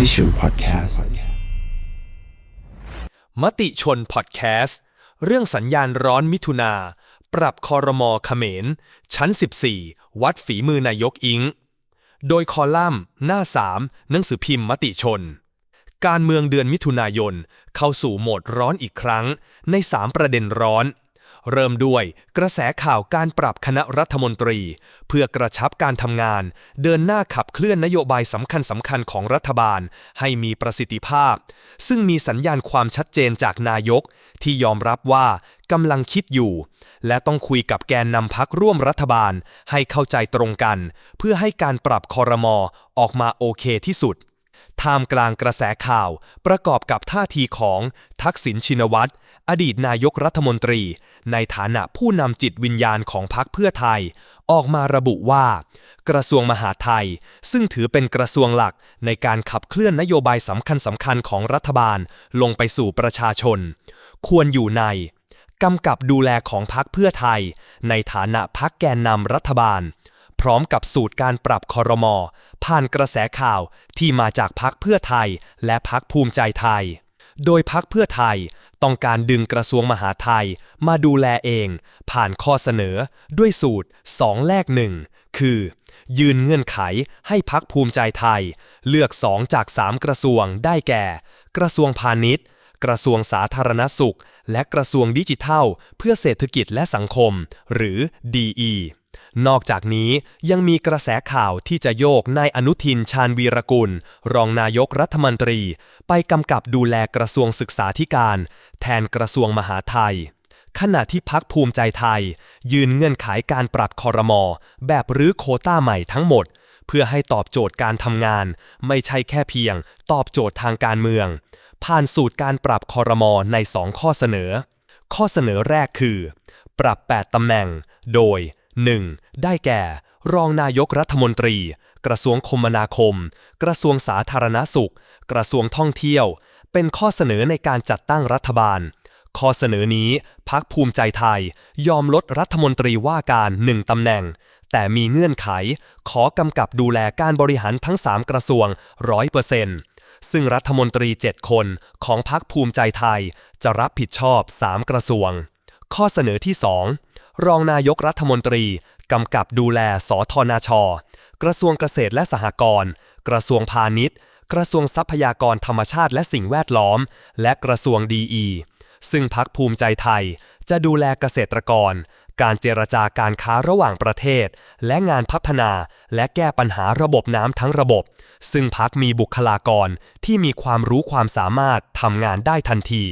Edition Podcast. มติชนพอดแคสต์ เรื่องสัญญาณร้อนมิถุนา ปรับคอรมอเขมร ชั้น 14 วัดฝีมือนายกอิง โดยคอลัมน์ หน้า 3 หนังสือพิมพ์มติชน การเมืองเดือนมิถุนายน เข้าสู่โหมดร้อนอีกครั้ง ใน 3 ประเด็นร้อน เริ่มด้วยกระแสข่าวการปรับคณะรัฐมนตรี เพื่อกระชับการทำงาน เดินหน้าขับเคลื่อนนโยบายสำคัญสำคัญของรัฐบาล ให้มีประสิทธิภาพ ซึ่งมีสัญญาณความชัดเจนจากนายก ที่ยอมรับว่ากำลังคิดอยู่ และต้องคุยกับแกนนำพักร่วมรัฐบาล ให้เข้าใจตรงกัน เพื่อให้การปรับคอรมอออกมาโอเคที่สุด ท่ามกลางกระแสข่าว ประกอบกับท่าทีของทักษิณชินวัตร อดีตนายกรัฐมนตรี ในฐานะผู้นำจิตวิญญาณของพรรคเพื่อไทย ออกมาระบุว่า กระทรวงมหาดไทย ซึ่งถือเป็นกระทรวงหลักในการขับเคลื่อนนโยบายสำคัญสำคัญๆของรัฐบาลลงไปสู่ประชาชน ควรอยู่ในกำกับดูแลของพรรคเพื่อไทย ในฐานะพรรคแกนนำรัฐบาล พร้อมกับสูตรการปรับคอรมอผ่านกระแสข่าวที่มาจากพรรคเพื่อไทยและพรรคภูมิใจไทย โดยพรรคเพื่อไทยต้องการดึงกระทรวงมหาไทยมาดูแลเอง ผ่านข้อเสนอด้วยสูตร 2 แลกหนึ่งคือ ยืนเงื่อนไขให้พักภูมิใจไทย เลือก 2 จาก 3 กระทรวงได้แก่ กระทรวงพาณิชย์กระทรวงสาธารณสุข และกระทรวงดิจิทัล เพื่อเศรษฐกิจและสังคม หรือ DE นอกจากนี้ยังมีกระแสข่าวที่จะโยกนายอนุทินชาญวีรกุล รองนายกรัฐมนตรี ไปกำกับดูแลกระทรวงศึกษาธิการ แทนกระทรวงมหาไทย ขณะที่พักภูมิใจไทย ยืนเงื่อนไขการปรับคอรมอแบบรื้อโคต้าใหม่ทั้งหมด เพื่อให้ตอบโจทย์การทำงาน ไม่ใช่แค่เพียง ตอบโจทย์ทางการเมือง ผ่านสูตรการปรับคอรมอใน2ข้อเสนอ ข้อเสนอแรกคือ ปรับ 8ตำแหน่ง โดย 1. ได้แก่ รองนายกรัฐมนตรี กระทรวงคมนาคม กระทรวงสาธารณสุข กระทรวงท่องเที่ยว เป็นข้อเสนอในการจัดตั้งรัฐบาล ข้อเสนอนี้พักภูมิใจไทย ยอมลดรัฐมนตรีว่าการหนึ่งตำแหน่ง แต่มีเงื่อนไข ขอกำกับดูแลการบริหารทั้ง 3 กระทรวง100%ซึ่งรัฐมนตรี 7 คนของพักภูมิใจไทย จะรับผิดชอบ 3 กระทรวง ข้อเสนอที่ 2 รองนายกรัฐมนตรี กำกับดูแลสทนาช กระทรวงเกษตรและสหกรณ์ กระทรวงพาณิชย์ กระทรวงทรัพยากรธรรมชาติและสิ่งแวดล้อม และกระทรวงดีอีซึ่งพักภูมิใจไทย จะดูแลเกษตรกร การเจรจาการค้าระหว่างประเทศ และงานพัฒนาและแก้ปัญหาระบบน้ำทั้งระบบ ซึ่งพักมีบุคลากรที่มีความรู้ความสามารถทำงานได้ทันที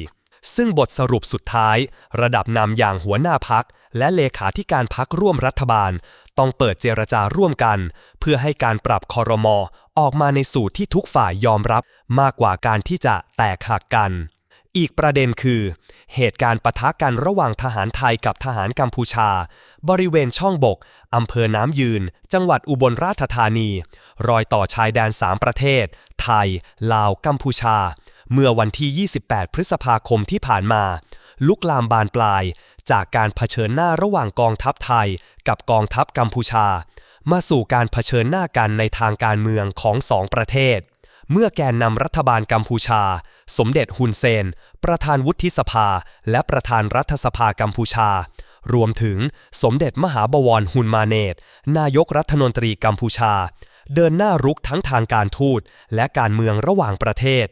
ซึ่งบทสรุปสุดท้าย ระดับนำอย่างหัวหน้าพัก และเลขาธิการพักร่วมรัฐบาล ต้องเปิดเจรจาร่วมกัน เพื่อให้การปรับคอรมอออกมาในสูตรที่ทุกฝ่ายยอมรับมากกว่าการที่จะแตกหักกัน อีกประเด็นคือ เหตุการณ์ปะทะกันระหว่างทหารไทยกับทหารกัมพูชา บริเวณช่องบกอำเภอน้ำยืน จังหวัดอุบลราชธานี รอยต่อชายแดน3ประเทศ ไทย ลาว กัมพูชา เมื่อวันที่ 28 พฤษภาคมที่ผ่านมา ลุกลามบานปลาย จากการเผชิญหน้าระหว่างกองทัพไทย กับกองทัพกัมพูชา มาสู่การเผชิญหน้ากันในทางการเมืองของสองประเทศ เมื่อแกนนำรัฐบาลกัมพูชา สมเด็จฮุนเซน ประธานวุฒิสภา และประธานรัฐสภากัมพูชารวมถึงสมเด็จมหาบวรฮุนมาเนตนายกรัฐมนตรีกัมพูชา เดินหน้ารุกทั้งทางการทูตและการเมืองระหว่างประเทศ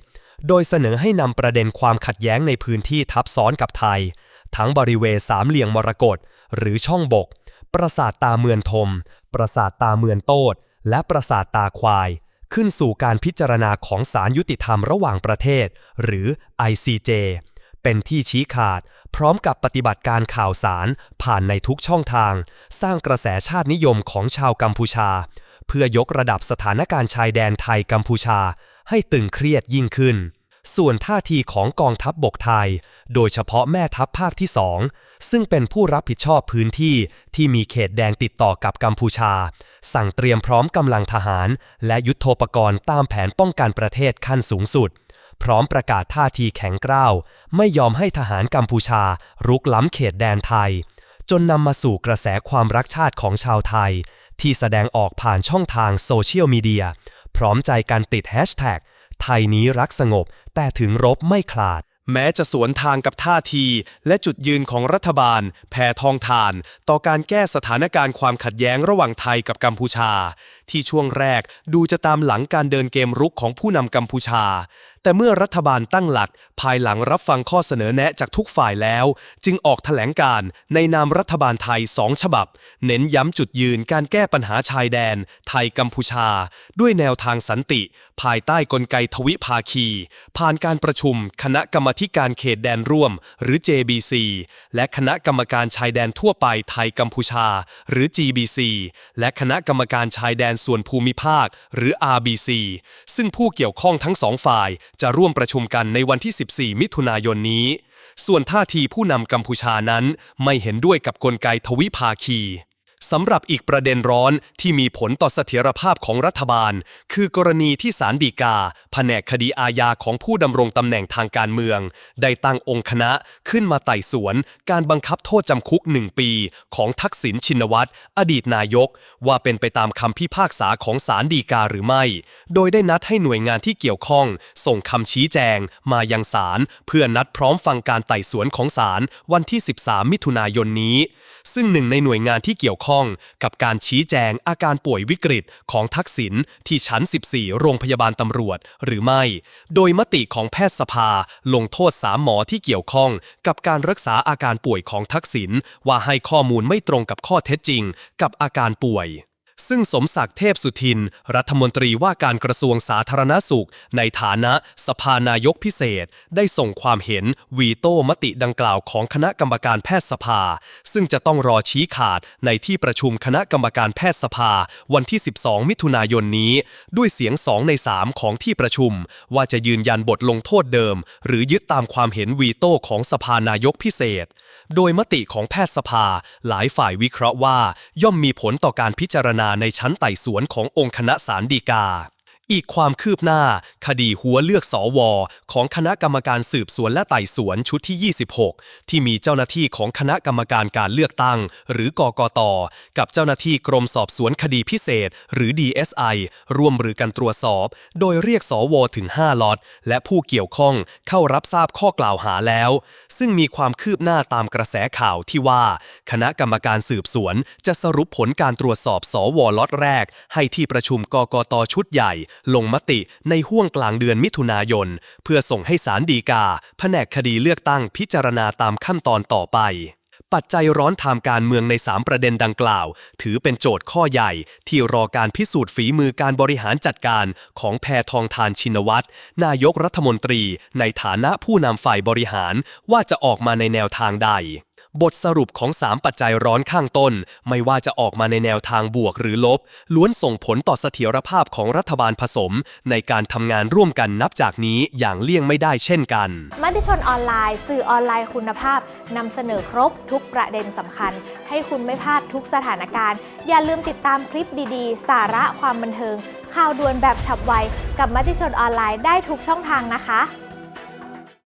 โดยเสนอให้นำประเด็นความขัดแย้งในพื้นที่ทับซ้อนกับไทย ทั้งบริเวณสามเหลี่ยมมรกตหรือช่องบก ปราสาทตาเมือนทม ปราสาทตาเมือนโตด และปราสาทตาควาย ขึ้นสู่การพิจารณาของศาลยุติธรรมระหว่างประเทศ หรือ ICJ เป็นที่ชี้ขาด พร้อมกับปฏิบัติการข่าวสารผ่านในทุกช่องทาง สร้างกระแสชาตินิยมของชาวกัมพูชา เพื่อยกระดับสถานการณ์ชายแดนไทยกัมพูชา ให้ตึงเครียดยิ่งขึ้น ส่วนท่าทีของกองทัพบบกไทย โดยเฉพาะแม่ทัพภาคที่2ซึ่งเป็นผู้รับผิดชอบพื้นที่ที่มีเขตแดนติดต่อกับกัมพูชา สั่งเตรียมพร้อมกำลังทหาร และยุทโธปกรณ์ตามแผนป้องกันประเทศขั้นสูงสุด พร้อมประกาศท่าทีแข็งกร้าว ไม่ยอมให้ทหารกัมพูชา รุกล้ำเขตแดนไทย จนนำมาสู่กระแสความรักชาติของชาวไทย ที่แสดงออกผ่านช่องทางโซเชียลมีเดียพร้อมใจการติดแฮชแท็ก ไทยนี้รักสงบ แต่ถึงรบไม่ขลาด แม้จะสวนทางกับท่าที และจุดยืนของรัฐบาลแผ่ทองทาน ต่อการแก้สถานการณ์ความขัดแย้งระหว่างไทยกับกัมพูชา ที่ช่วงแรกดูจะตามหลังการเดินเกมรุกของผู้นำกัมพูชา แต่เมื่อรัฐบาลตั้งหลัก ภายหลังรับฟังข้อเสนอแนะจากทุกฝ่ายแล้ว จึงออกแถลงการ์ในนามรัฐบาลไทยสองฉบับ เน้นย้ำจุดยืนการแก้ปัญหาชายแดน ไทยกัมพูชา ด้วยแนวทางสันติ ภายใต้กลไกทวิภาคี ผ่านการประชุม คณะกรรมการเขตแดนร่วม หรือ JBC และคณะกรรมการชายแดนทั่วไปไทยกัมพูชา หรือ GBC และคณะกรรมการชายแดนส่วนภูมิภาค หรือ RBC ซึ่งผู้เกี่ยวข้องทั้งสองฝ่ายจะร่วมประชุมกันในวันที่ 14 มิถุนายนนี้ ส่วนท่าทีผู้นำกัมพูชานั้นไม่เห็นด้วยกับกลไกทวิภาคี สำหรับอีกประเด็นร้อนที่มีผลต่อเสถียรภาพของรัฐบาล คือกรณีที่ศาลฎีกา แผนกคดีอาญาของผู้ดำรงตำแหน่งทางการเมือง ได้ตั้งองค์คณะขึ้นมาไต่สวน การบังคับโทษจำคุกหนึ่งปี ของทักษิณชินวัตร อดีตนายก ว่าเป็นไปตามคำพิพากษาของศาลฎีกาหรือไม่ โดยได้นัดให้หน่วยงานที่เกี่ยวข้อง ส่งคำชี้แจง มายังศาลเพื่อนัดพร้อมฟังการไต่สวนของศาลวันที่ 13 มิถุนายนนี้ ซึ่งหนึ่งในหน่วยงานที่เกี่ยวข้องกับการชี้แจงอาการป่วยวิกฤตของทักษิณที่ชั้น 14 โรงพยาบาลตำรวจหรือไม่ โดยมติของแพทยสภาลงโทษสามหมอที่เกี่ยวข้องกับการรักษาอาการป่วยของทักษิณว่าให้ข้อมูลไม่ตรงกับข้อเท็จจริงกับอาการป่วย ซึ่งสมศักดิ์เทพสุทิน รัฐมนตรีว่าการกระทรวงสาธารณสุข ในฐานะสภานายกพิเศษ ได้ส่งความเห็นวีโต้มติดังกล่าวของคณะกรรมการแพทยสภา ซึ่งจะต้องรอชี้ขาดในที่ประชุมคณะกรรมการแพทยสภา วันที่ 12 มิถุนายนนี้ ด้วยเสียง 2 ใน 3 ของที่ประชุม ว่าจะยืนยันบทลงโทษเดิม หรือยึดตามความเห็นวีโต้ของสภานายกพิเศษ โดยมติของแพทยสภา หลายฝ่ายวิเคราะห์ว่า ย่อมมีผลต่อการพิจารณาในชั้นไต่สวนขององค์คณะศาลฎีกา อีกความคืบหน้า คดีหัวเลือกสอวอของคณะกรรมการสืบสวนและไต่สวนชุดที่ 26 ที่มีเจ้าหน้าที่ของคณะกรรมการการเลือกตั้ง หรือกกต กับเจ้าหน้าที่กรมสอบสวนคดีพิเศษ หรือ DSI ร่วมมือกันตรวจสอบ โดยเรียกสวถึง 5ล็อตและผู้เกี่ยวข้องเข้ารับทราบข้อกล่าวหาแล้ว ซึ่งมีความคืบหน้าตามกระแสข่าวที่ว่า คณะกรรมการสืบสวน จะสรุปผลการตรวจสอบสวล็อตแรก ให้ที่ประชุมกกตชุดใหญ่ลงมติในห้วงกลางเดือนมิถุนายน เพื่อส่งให้ศาลฎีกา แผนกคดีเลือกตั้งพิจารณาตามขั้นตอนต่อไป ปัจจัยร้อนทางการเมืองใน 3 ประเด็นดังกล่าว ถือเป็นโจทย์ข้อใหญ่ ที่รอการพิสูจน์ฝีมือการบริหารจัดการของแพทองทานชินวัตรนายกรัฐมนตรี ในฐานะผู้นำฝ่ายบริหารว่าจะออกมาในแนวทางใด บทสรุปของ 3 ปัจจัยร้อนข้างต้น ไม่ว่าจะออกมาในแนวทางบวกหรือลบ ล้วนส่งผลต่อเสถียรภาพของรัฐบาลผสม ในการทำงานร่วมกันนับจากนี้อย่างเลี่ยงไม่ได้เช่นกันมติชนออนไลน์ สื่อออนไลน์คุณภาพนำเสนอครบทุกประเด็นสำคัญ ให้คุณไม่พลาดทุกสถานการณ์ อย่าลืมติดตามคลิปดีๆ สาระความบันเทิง ข่าวด่วนแบบฉับไว กับมติชนออนไลน์ได้ทุกช่องทางนะคะ